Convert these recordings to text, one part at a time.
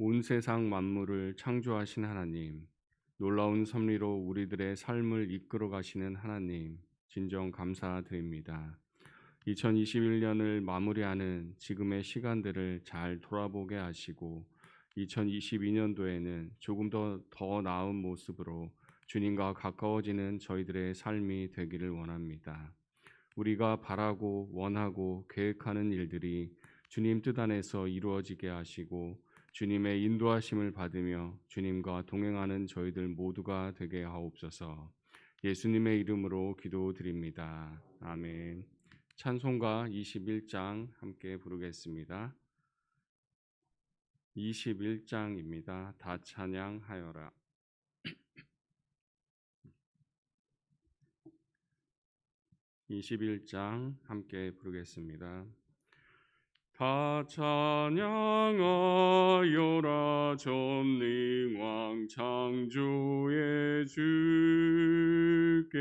온 세상 만물을 창조하신 하나님, 놀라운 섭리로 우리들의 삶을 이끌어 가시는 하나님, 진정 감사드립니다. 2021년을 마무리하는 지금의 시간들을 잘 돌아보게 하시고 2022년도에는 조금 더 더 나은 모습으로 주님과 가까워지는 저희들의 삶이 되기를 원합니다. 우리가 바라고 원하고 계획하는 일들이 주님 뜻 안에서 이루어지게 하시고 주님의 인도하심을 받으며 주님과 동행하는 저희들 모두가 되게 하옵소서. 예수님의 이름으로 기도드립니다. 아멘. 찬송가 21장 함께 부르겠습니다. 21장입니다. 다 찬양하여라. 21장 함께 부르겠습니다. 다 찬양하여라 전능왕 창조의 주께.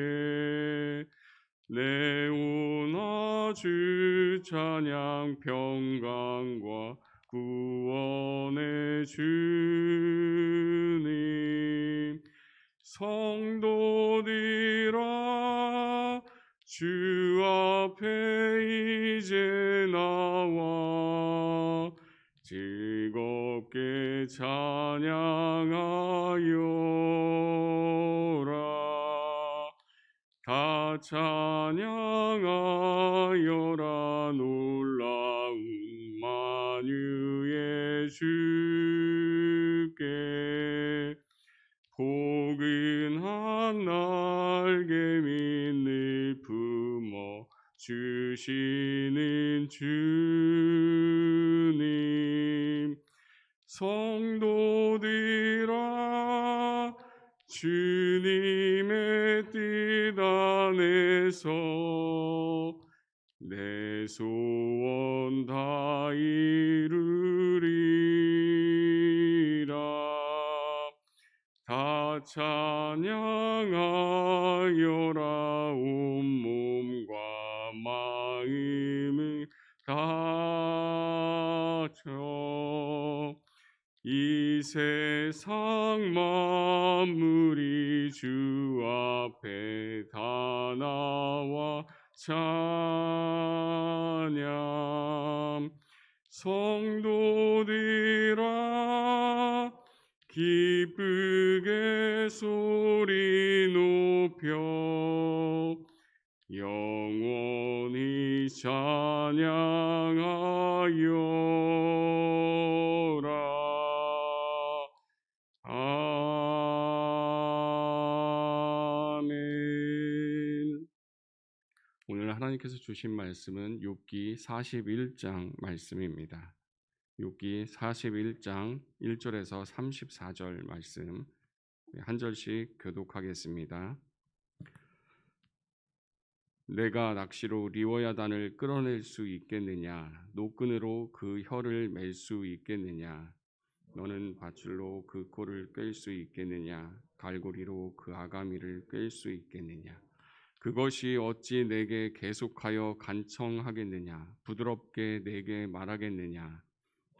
내오나 주 찬양 평강과 구원의 주님. 성도들아 주 앞에 이제 나와 즐겁게 찬양하여라. 다 찬양하여라. 놀라운 만유의 주께 포근한 날개 밑을 품어 주시는 주님 성도들아 주님의 뜻 안에서 내 소원 다 이루리라. 다 찬양하여라 온몸과 마음을 다쳐 이 세상 만물이 주 앞에 다 나와 찬양. 성도들아 기쁘게 소리 높여 영원히 찬양하여라 아멘 오늘 하나님께서 주신 말씀은 욥기 41장 말씀입니다. 욥기 41장 1절에서 34절 말씀 한 절씩 교독하겠습니다. 내가 낚시로 리워야단을 끌어낼 수 있겠느냐? 노끈으로 그 혀를 맬 수 있겠느냐? 너는 밧줄로 그 코를 꿰 수 있겠느냐? 갈고리로 그 아가미를 꿰 수 있겠느냐? 그것이 어찌 내게 계속하여 간청하겠느냐? 부드럽게 내게 말하겠느냐?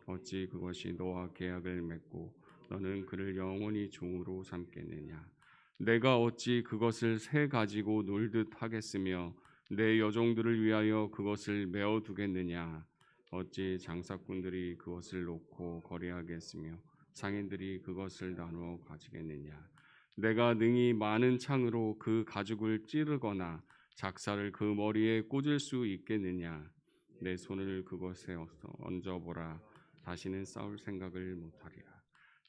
어찌 그것이 너와 계약을 맺고 너는 그를 영원히 종으로 삼겠느냐 내가 어찌 그것을 새 가지고 놀듯 하겠으며 내 여종들을 위하여 그것을 메어 두겠느냐? 어찌 장사꾼들이 그것을 놓고 거래하겠으며 상인들이 그것을 나누어 가지겠느냐? 내가 능히 많은 창으로 그 가죽을 찌르거나 작사를 그 머리에 꽂을 수 있겠느냐? 내 손을 그것에 얹어보라. 다시는 싸울 생각을 못하리라.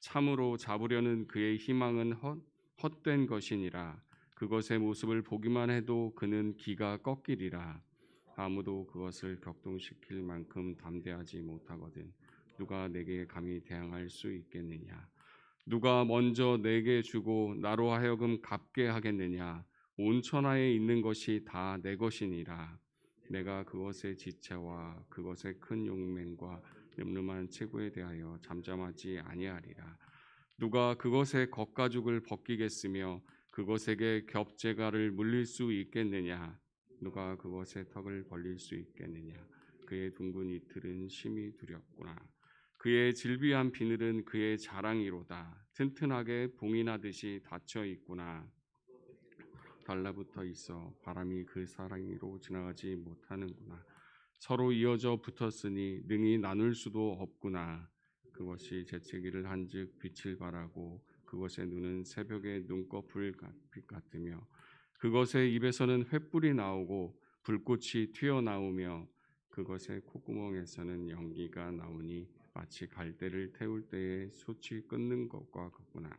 참으로 잡으려는 그의 희망은 헛, 헛된 것이니라. 그것의 모습을 보기만 해도 그는 기가 꺾이리라. 아무도 그것을 격동시킬 만큼 담대하지 못하거든 누가 내게 감히 대항할 수 있겠느냐? 누가 먼저 내게 주고 나로 하여금 갚게 하겠느냐? 온 천하에 있는 것이 다 내 것이니라. 내가 그것의 지체와 그것의 큰 용맹과 늠름한 체구에 대하여 잠잠하지 아니하리라 누가 그것의 겉가죽을 벗기겠으며 그것에게 겹재가를 물릴 수 있겠느냐? 누가 그것의 턱을 벌릴 수 있겠느냐? 그의 둥근 이틀은 심히 두렵구나. 그의 질비한 비늘은 그의 자랑이로다. 튼튼하게 봉이 나듯이 닫혀 있구나. 달라붙어 있어 바람이 그 사랑이로 지나가지 못하는구나. 서로 이어져 붙었으니 능히 나눌 수도 없구나 그것이 재채기를 한즉 빛을 발하고 그것의 눈은 새벽의 눈꺼풀 빛 같으며 그것의 입에서는 횃불이 나오고 불꽃이 튀어나오며 그것의 콧구멍에서는 연기가 나오니 마치 갈대를 태울 때에 솥이 끊는 것과 같구나.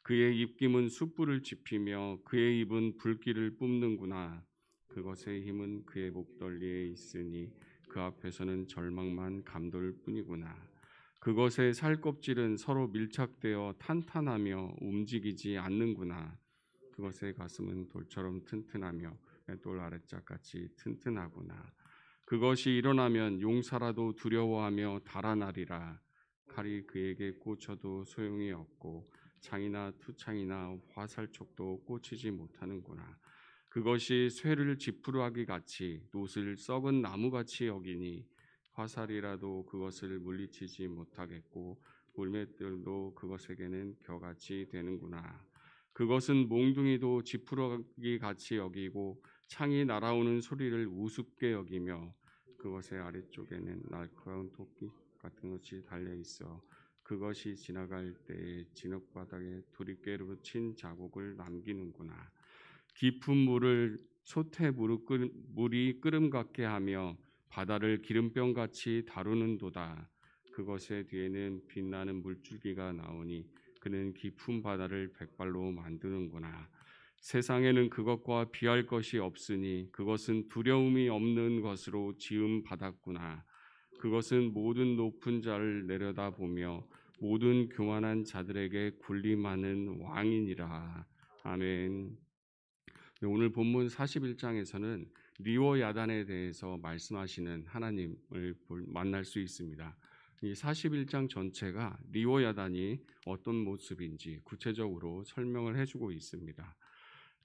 그의 입김은 숯불을 지피며 그의 입은 불길을 뿜는구나. 그것의 힘은 그의 목덜리에 있으니 그 앞에서는 절망만 감돌 뿐이구나. 그것의 살껍질은 서로 밀착되어 탄탄하며 움직이지 않는구나. 그것의 가슴은 돌처럼 튼튼하며 돌 아래짝 같이 튼튼하구나. 그것이 일어나면 용사라도 두려워하며 달아나리라. 칼이 그에게 꽂혀도 소용이 없고 창이나 투창이나 화살촉도 꽂히지 못하는구나. 그것이 쇠를 지푸라기 같이 놋을 썩은 나무같이 여기니 화살이라도 그것을 물리치지 못하겠고 물맷들도 그것에게는 겨같이 되는구나. 그것은 몽둥이도 지푸라기 같이 여기고 창이 날아오는 소리를 우습게 여기며 그것의 아래쪽에는 날카로운 토끼 같은 것이 달려 있어 그것이 지나갈 때에 진흙 바닥에 두리깨로 친 자국을 남기는구나. 깊은 물을 솥에 물이 끓음 같게 하며 바다를 기름병 같이 다루는도다. 그것의 뒤에는 빛나는 물줄기가 나오니 그는 깊은 바다를 백발로 만드는구나. 세상에는 그것과 비할 것이 없으니 그것은 두려움이 없는 것으로 지음 받았구나. 그것은 모든 높은 자를 내려다보며 모든 교만한 자들에게 군림하는 왕이니라. 아멘. 네, 오늘 본문 41장에서는 리워 야단에 대해서 말씀하시는 하나님을 만날 수 있습니다. 이 41장 전체가 리워 야단이 어떤 모습인지 구체적으로 설명을 해주고 있습니다.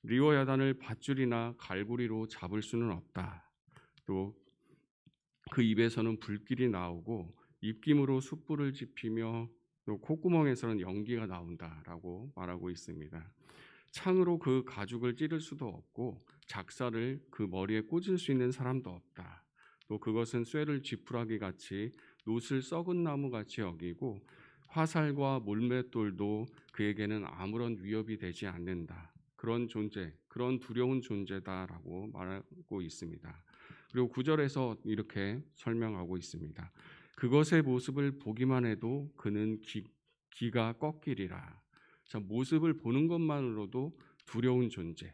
리워 야단을 밧줄이나 갈고리로 잡을 수는 없다. 또 그 입에서는 불길이 나오고 입김으로 숯불을 지피며 또 콧구멍에서는 연기가 나온다라고 말하고 있습니다. 창으로 그 가죽을 찌를 수도 없고 작사를 그 머리에 꽂을 수 있는 사람도 없다. 또 그것은 쇠를 지푸라기 같이 놋을 썩은 나무 같이 여기고 화살과 몰맷돌도 그에게는 아무런 위협이 되지 않는다. 그런 존재, 그런 두려운 존재다라고 말하고 있습니다. 그리고 구절에서 이렇게 설명하고 있습니다. 그것의 모습을 보기만 해도 그는 기, 기가 꺾이리라. 자, 모습을 보는 것만으로도 두려운 존재,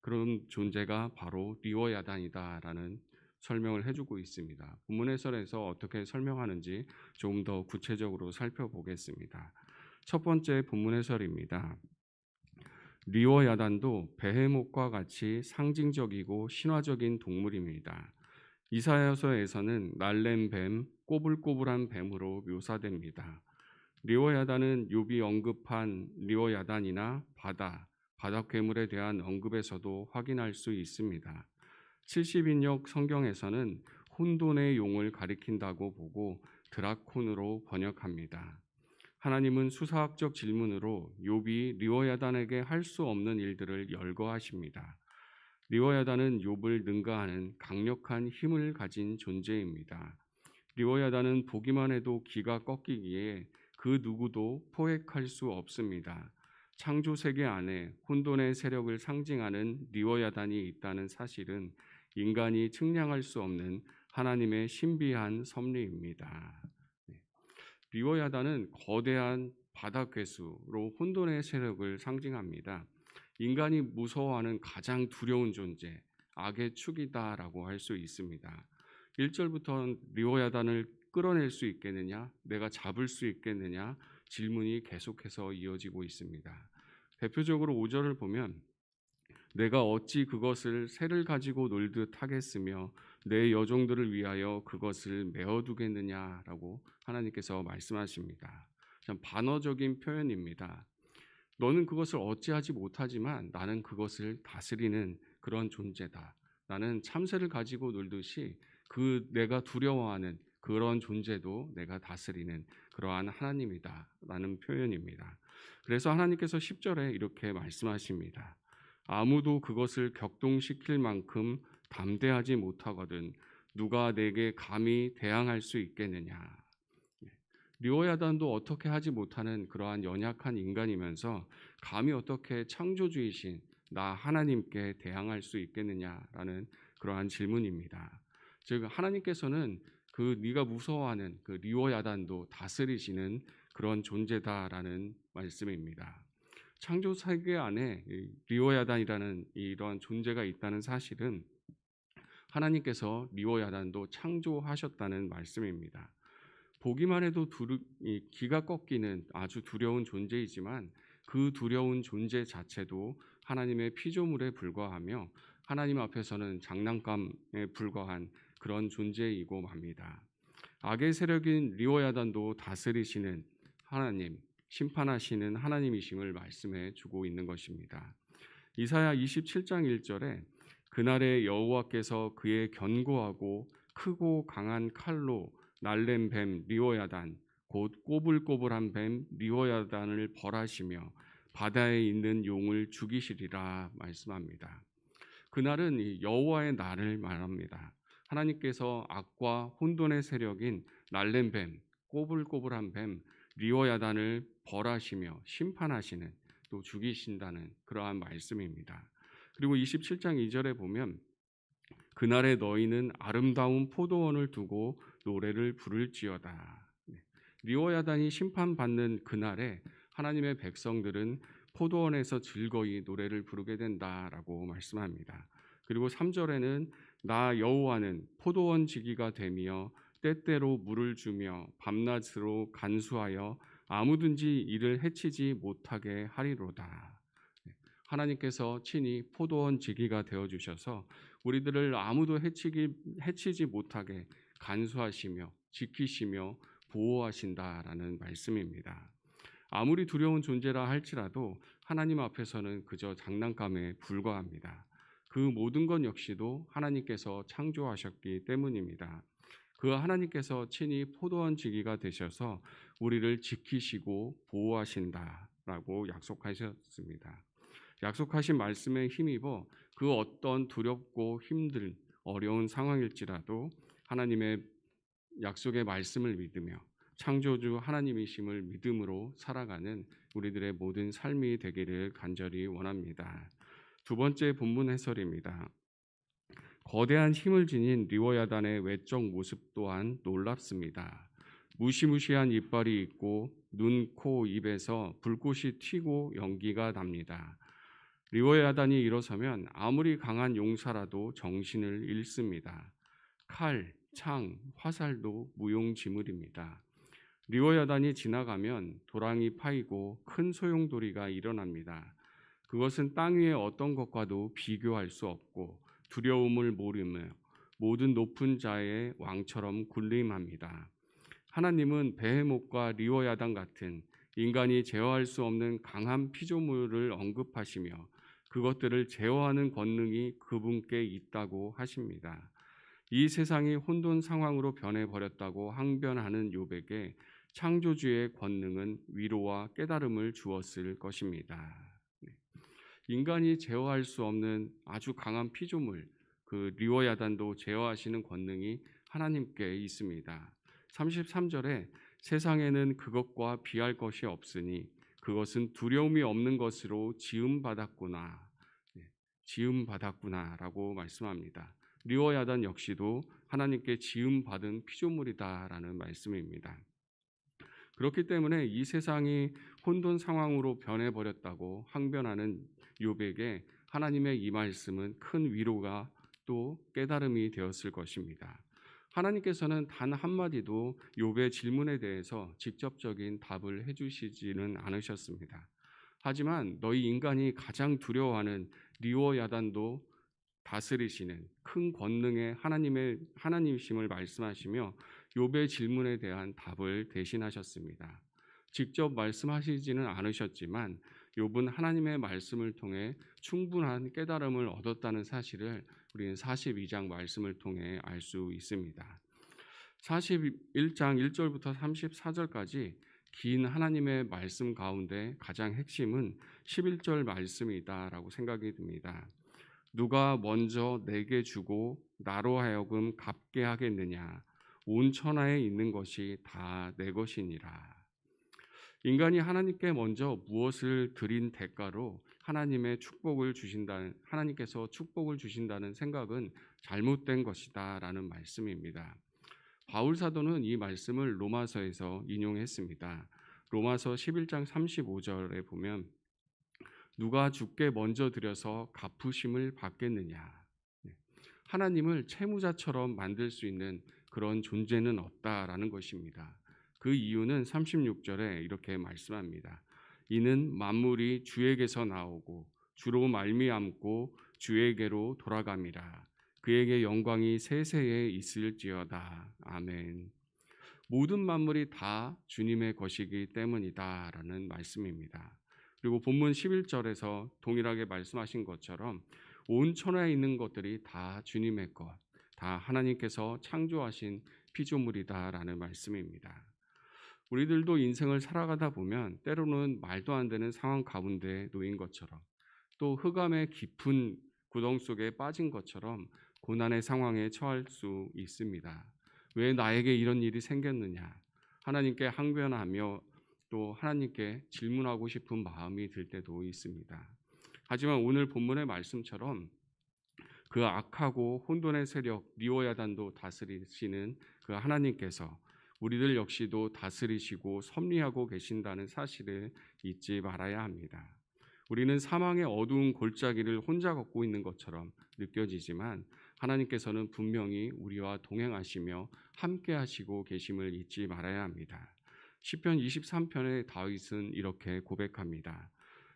그런 존재가 바로 리워야단이다라는 설명을 해주고 있습니다. 본문 해설에서 어떻게 설명하는지 조금 더 구체적으로 살펴보겠습니다. 첫 번째 본문 해설입니다. 리워 야단도 베헤못과 같이 상징적이고 신화적인 동물입니다. 이사야서에서는 날랜 뱀, 꼬불꼬불한 뱀으로 묘사됩니다. 리워 야단은 욥이 언급한 리워 야단이나 바다, 바닥 괴물에 대한 언급에서도 확인할 수 있습니다. 70인역 성경에서는 혼돈의 용을 가리킨다고 보고 드라콘으로 번역합니다. 하나님은 수사학적 질문으로 욥이 리워야단에게 할 수 없는 일들을 열거하십니다. 리워야단은 욥을 능가하는 강력한 힘을 가진 존재입니다. 리워야단은 보기만 해도 기가 꺾이기에 그 누구도 포획할 수 없습니다. 창조 세계 안에 혼돈의 세력을 상징하는 리워야단이 있다는 사실은 인간이 측량할 수 없는 하나님의 신비한 섭리입니다. 네. 리워야단은 거대한 바다 괴수로 혼돈의 세력을 상징합니다. 인간이 무서워하는 가장 두려운 존재, 악의 축이다라고 할 수 있습니다. 1절부터 리워야단을 끌어낼 수 있겠느냐, 내가 잡을 수 있겠느냐 질문이 계속해서 이어지고 있습니다. 대표적으로 5절을 보면 내가 어찌 그것을 새를 가지고 놀듯 하겠으며 내 여종들을 위하여 그것을 메어두겠느냐라고 하나님께서 말씀하십니다. 참 반어적인 표현입니다. 너는 그것을 어찌하지 못하지만 나는 그것을 다스리는 그런 존재다. 나는 참새를 가지고 놀듯이 그 내가 두려워하는 그런 존재도 내가 다스리는 그러한 하나님이다. 라는 표현입니다. 그래서 하나님께서 10절에 이렇게 말씀하십니다. 아무도 그것을 격동시킬 만큼 담대하지 못하거든 누가 내게 감히 대항할 수 있겠느냐. 리오야단도 어떻게 하지 못하는 그러한 연약한 인간이면서 감히 어떻게 창조주이신 나 하나님께 대항할 수 있겠느냐라는 그러한 질문입니다. 즉 하나님께서는 그 네가 무서워하는 그 리오야단도 다스리시는 그런 존재다라는 말씀입니다. 창조 세계 안에 리오야단이라는 이러한 존재가 있다는 사실은 하나님께서 리오야단도 창조하셨다는 말씀입니다. 보기만 해도 두루, 기가 꺾이는 아주 두려운 존재이지만 그 두려운 존재 자체도 하나님의 피조물에 불과하며 하나님 앞에서는 장난감에 불과한 그런 존재이고 맙니다. 악의 세력인 리오야단도 다스리시는 하나님, 심판하시는 하나님이심을 말씀해 주고 있는 것입니다. 이사야 27장 1절에 그날에 여호와께서 그의 견고하고 크고 강한 칼로 날렘 뱀 리오야단 곧 꼬불꼬불한 뱀 리오야단을 벌하시며 바다에 있는 용을 죽이시리라 말씀합니다. 그날은 여호와의 날을 말합니다. 하나님께서 악과 혼돈의 세력인 날렘 뱀, 꼬불꼬불한 뱀 리오야단을 벌하시며 심판하시는 또 죽이신다는 그러한 말씀입니다. 그리고 27장 2절에 보면 그날에 너희는 아름다운 포도원을 두고 노래를 부를지어다. 네. 리오야단이 심판받는 그날에 하나님의 백성들은 포도원에서 즐거이 노래를 부르게 된다라고 말씀합니다. 그리고 3절에는 나 여호와는 포도원 지기가 되며 때때로 물을 주며 밤낮으로 간수하여 아무든지 이를 해치지 못하게 하리로다. 네. 하나님께서 친히 포도원 지기가 되어 주셔서 우리들을 아무도 해치기 해치지 못하게 간수하시며 지키시며 보호하신다라는 말씀입니다. 아무리 두려운 존재라 할지라도 하나님 앞에서는 그저 장난감에 불과합니다. 그 모든 것 역시도 하나님께서 창조하셨기 때문입니다. 그 하나님께서 친히 포도원 지기가 되셔서 우리를 지키시고 보호하신다라고 약속하셨습니다. 약속하신 말씀에 힘입어 그 어떤 두렵고 힘들 어려운 상황일지라도 하나님의 약속의 말씀을 믿으며 창조주 하나님이심을 믿음으로 살아가는 우리들의 모든 삶이 되기를 간절히 원합니다. 두 번째 본문 해설입니다. 거대한 힘을 지닌 리워야단의 외적 모습 또한 놀랍습니다. 무시무시한 이빨이 있고 눈, 코, 입에서 불꽃이 튀고 연기가 납니다. 리워야단이 일어서면 아무리 강한 용사라도 정신을 잃습니다. 칼, 창, 화살도 무용지물입니다. 리워야단이 지나가면 도랑이 파이고 큰 소용돌이가 일어납니다. 그것은 땅 위의 어떤 것과도 비교할 수 없고 두려움을 모르며 모든 높은 자의 왕처럼 군림합니다. 하나님은 베헤못과 리워야단 같은 인간이 제어할 수 없는 강한 피조물을 언급하시며 그것들을 제어하는 권능이 그분께 있다고 하십니다. 이 세상이 혼돈 상황으로 변해 버렸다고 항변하는 요백에 창조주의 권능은 위로와 깨달음을 주었을 것입니다. 인간이 제어할 수 없는 아주 강한 피조물, 그 리워야단도 제어하시는 권능이 하나님께 있습니다. 33절에 세상에는 그것과 비할 것이 없으니 그것은 두려움이 없는 것으로 지음 받았구나. 지음 받았구나라고 말씀합니다. 리워야단 역시도 하나님께 지음 받은 피조물이다라는 말씀입니다. 그렇기 때문에 이 세상이 혼돈 상황으로 변해 버렸다고 항변하는 욥에게 하나님의 이 말씀은 큰 위로가 또 깨달음이 되었을 것입니다. 하나님께서는 단 한마디도 욥의 질문에 대해서 직접적인 답을 해 주시지는 않으셨습니다. 하지만 너희 인간이 가장 두려워하는 리워 야단도 다스리시는 큰 권능의 하나님의 하나님심을 말씀하시며 욥의 질문에 대한 답을 대신하셨습니다. 직접 말씀하시지는 않으셨지만 욥은 하나님의 말씀을 통해 충분한 깨달음을 얻었다는 사실을 우리는 42장 말씀을 통해 알 수 있습니다. 41장 1절부터 34절까지 긴 하나님의 말씀 가운데 가장 핵심은 11절 말씀이다라고 생각이 듭니다. 누가 먼저 내게 주고 나로 하여금 갚게 하겠느냐? 온 천하에 있는 것이 다 내 것이니라. 인간이 하나님께 먼저 무엇을 드린 대가로 하나님의 축복을 주신다는 하나님께서 축복을 주신다는 생각은 잘못된 것이다라는 말씀입니다. 바울 사도는 이 말씀을 로마서에서 인용했습니다. 로마서 11장 35절에 보면 누가 주께 먼저 드려서 갚으심을 받겠느냐. 네. 하나님을 채무자처럼 만들 수 있는 그런 존재는 없다라는 것입니다. 그 이유는 36절에 이렇게 말씀합니다. 이는 만물이 주에게서 나오고 주로 말미암고 주에게로 돌아갑니다. 그에게 영광이 세세에 있을지어다. 아멘. 모든 만물이 다 주님의 것이기 때문이다라는 말씀입니다. 그리고 본문 11절에서 동일하게 말씀하신 것처럼 온 천하에 있는 것들이 다 주님의 것, 다 하나님께서 창조하신 피조물이다라는 말씀입니다. 우리들도 인생을 살아가다 보면 때로는 말도 안 되는 상황 가운데 놓인 것처럼 또 흑암의 깊은 구덩 속에 빠진 것처럼 고난의 상황에 처할 수 있습니다. 왜 나에게 이런 일이 생겼느냐? 하나님께 항변하며 또 하나님께 질문하고 싶은 마음이 들 때도 있습니다. 하지만 오늘 본문의 말씀처럼 그 악하고 혼돈의 세력 리오야단도 다스리시는 그 하나님께서 우리들 역시도 다스리시고 섭리하고 계신다는 사실을 잊지 말아야 합니다. 우리는 사망의 어두운 골짜기를 혼자 걷고 있는 것처럼 느껴지지만 하나님께서는 분명히 우리와 동행하시며 함께 하시고 계심을 잊지 말아야 합니다. 시편 23편의 다윗은 이렇게 고백합니다.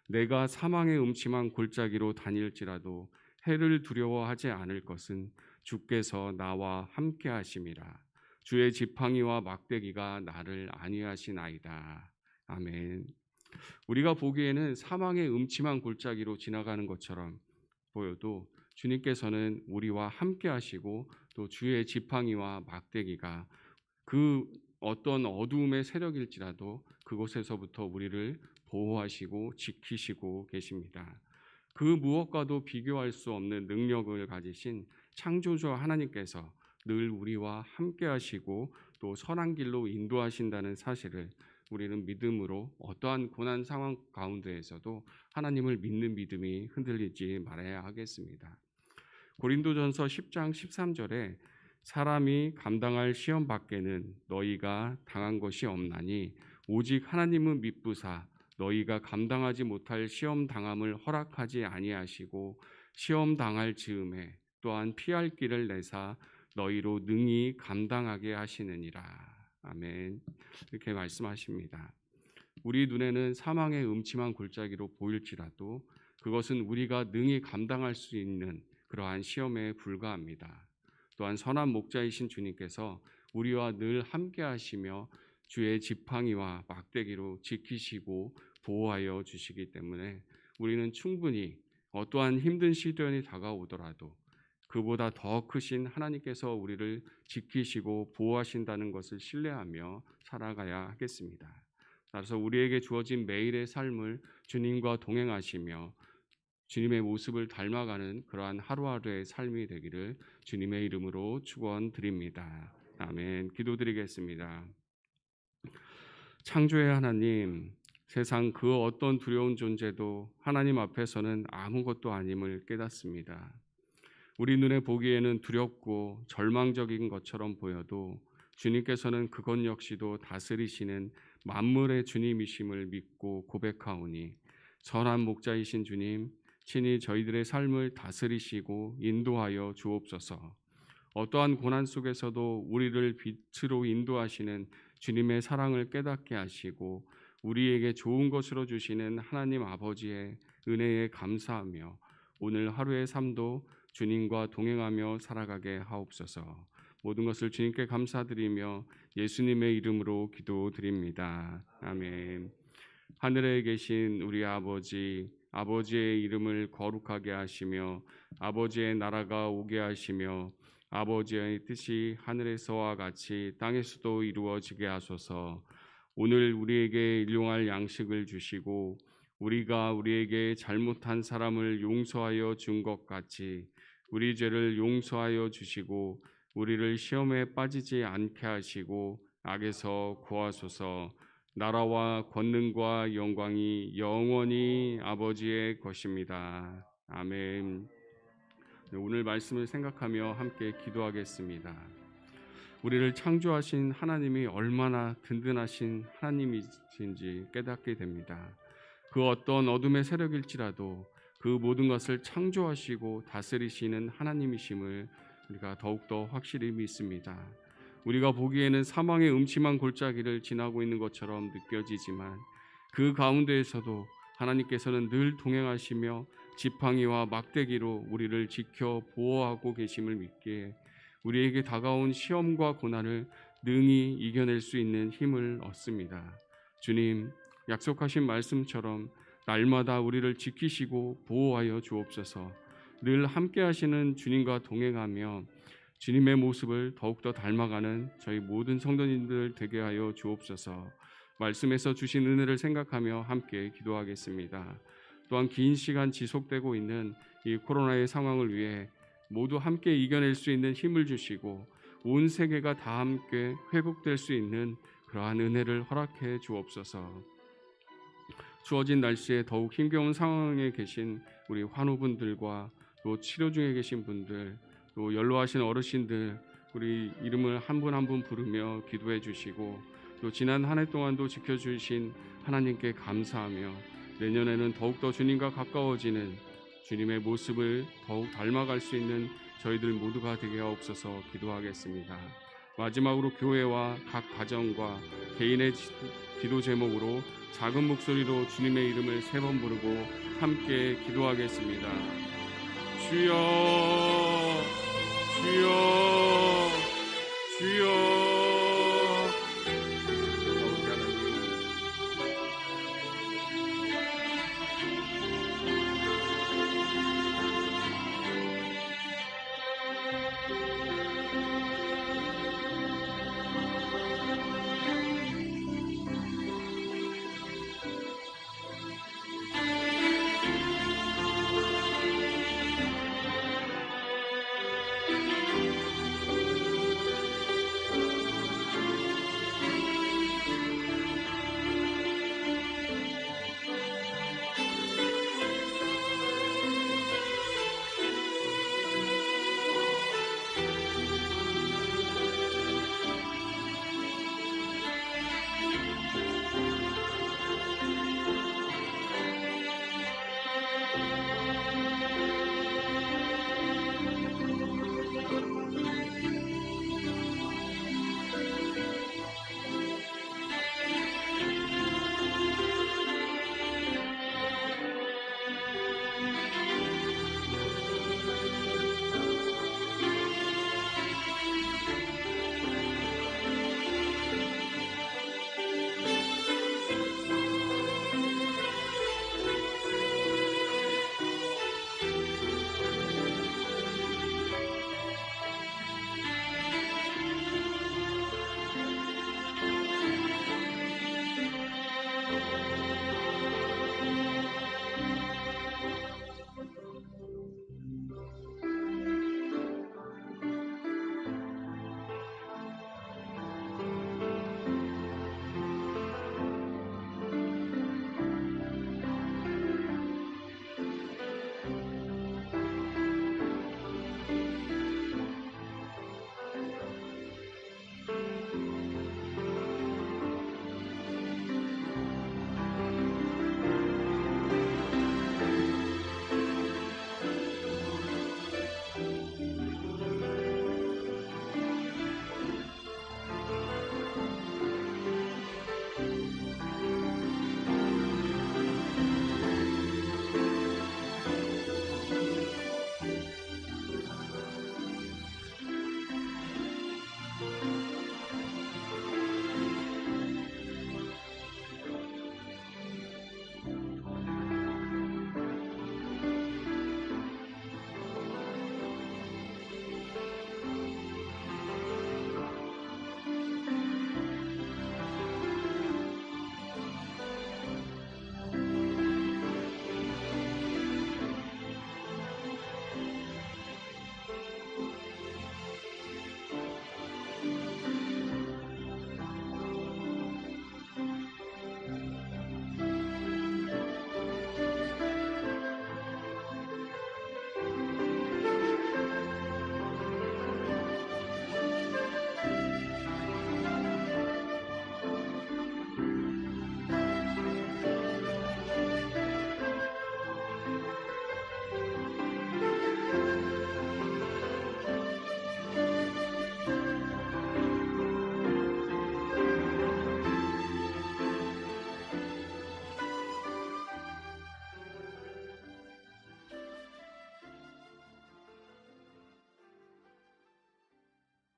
내가 사망의 음침한 골짜기로 다닐지라도 해를 두려워하지 않을 것은 주께서 나와 함께 하심이라. 주의 지팡이와 막대기가 나를 안위하시나이다. 아멘. 우리가 보기에는 사망의 음침한 골짜기로 지나가는 것처럼 보여도 주님께서는 우리와 함께 하시고 또 주의 지팡이와 막대기가 그 어떤 어두움의 세력일지라도 그곳에서부터 우리를 보호하시고 지키시고 계십니다. 그 무엇과도 비교할 수 없는 능력을 가지신 창조주 하나님께서 늘 우리와 함께 하시고 또 선한 길로 인도하신다는 사실을 우리는 믿음으로 어떠한 고난 상황 가운데에서도 하나님을 믿는 믿음이 흔들리지 말아야 하겠습니다. 고린도전서 10장 13절에 사람이 감당할 시험 밖에는 너희가 당한 것이 없나니 오직 하나님은 믿부사 너희가 감당하지 못할 시험 당함을 허락하지 아니하시고 시험 당할 즈음에 또한 피할 길을 내사 너희로 능히 감당하게 하시느니라. 아멘. 이렇게 말씀하십니다. 우리 눈에는 사망의 음침한 골짜기로 보일지라도 그것은 우리가 능히 감당할 수 있는 그러한 시험에 불과합니다. 또한 선한 목자이신 주님께서 우리와 늘 함께 하시며 주의 지팡이와 막대기로 지키시고 보호하여 주시기 때문에 우리는 충분히 어떠한 힘든 시련이 다가오더라도 그보다 더 크신 하나님께서 우리를 지키시고 보호하신다는 것을 신뢰하며 살아가야 하겠습니다. 따라서 우리에게 주어진 매일의 삶을 주님과 동행하시며 주님의 모습을 닮아가는 그러한 하루하루의 삶이 되기를 주님의 이름으로 축원드립니다. 아멘. 기도드리겠습니다. 창조의 하나님, 세상 그 어떤 두려운 존재도 하나님 앞에서는 아무것도 아님을 깨닫습니다. 우리 눈에 보기에는 두렵고 절망적인 것처럼 보여도 주님께서는 그것 역시도 다스리시는 만물의 주님이심을 믿고 고백하오니 선한 목자이신 주님 친히 저희들의 삶을 다스리시고 인도하여 주옵소서. 어떠한 고난 속에서도 우리를 빛으로 인도하시는 주님의 사랑을 깨닫게 하시고 우리에게 좋은 것으로 주시는 하나님 아버지의 은혜에 감사하며 오늘 하루의 삶도 주님과 동행하며 살아가게 하옵소서. 모든 것을 주님께 감사드리며 예수님의 이름으로 기도드립니다. 아멘. 하늘에 계신 우리 아버지 아버지의 이름을 거룩하게 하시며 아버지의 나라가 오게 하시며 아버지의 뜻이 하늘에서와 같이 땅에서도 이루어지게 하소서. 오늘 우리에게 일용할 양식을 주시고 우리가 우리에게 잘못한 사람을 용서하여 준 것 같이 우리 죄를 용서하여 주시고 우리를 시험에 빠지지 않게 하시고 악에서 구하소서. 나라와 권능과 영광이 영원히 아버지의 것입니다. 아멘. 네, 오늘 말씀을 생각하며 함께 기도하겠습니다. 우리를 창조하신 하나님이 얼마나 든든하신 하나님이신지 깨닫게 됩니다. 그 어떤 어둠의 세력일지라도 그 모든 것을 창조하시고 다스리시는 하나님이심을 우리가 더욱더 확실히 믿습니다. 우리가 보기에는 사망의 음침한 골짜기를 지나고 있는 것처럼 느껴지지만 그 가운데에서도 하나님께서는 늘 동행하시며 지팡이와 막대기로 우리를 지켜 보호하고 계심을 믿기에 우리에게 다가온 시험과 고난을 능히 이겨낼 수 있는 힘을 얻습니다. 주님, 약속하신 말씀처럼 날마다 우리를 지키시고 보호하여 주옵소서. 늘 함께 하시는 주님과 동행하며 주님의 모습을 더욱더 닮아가는 저희 모든 성도님들 되게 하여 주옵소서. 말씀에서 주신 은혜를 생각하며 함께 기도하겠습니다. 또한 긴 시간 지속되고 있는 이 코로나의 상황을 위해 모두 함께 이겨낼 수 있는 힘을 주시고 온 세계가 다 함께 회복될 수 있는 그러한 은혜를 허락해 주옵소서. 추워진 날씨에 더욱 힘겨운 상황에 계신 우리 환우분들과 또 치료 중에 계신 분들, 또 연로하신 어르신들 우리 이름을 한 분 한 분 부르며 기도해 주시고 또 지난 한 해 동안도 지켜주신 하나님께 감사하며 내년에는 더욱더 주님과 가까워지는 주님의 모습을 더욱 닮아갈 수 있는 저희들 모두가 되게 하옵소서 기도하겠습니다. 마지막으로 교회와 각 가정과 개인의 지- 기도 제목으로 작은 목소리로 주님의 이름을 세 번 부르고 함께 기도하겠습니다. 주여, 주여, 주여.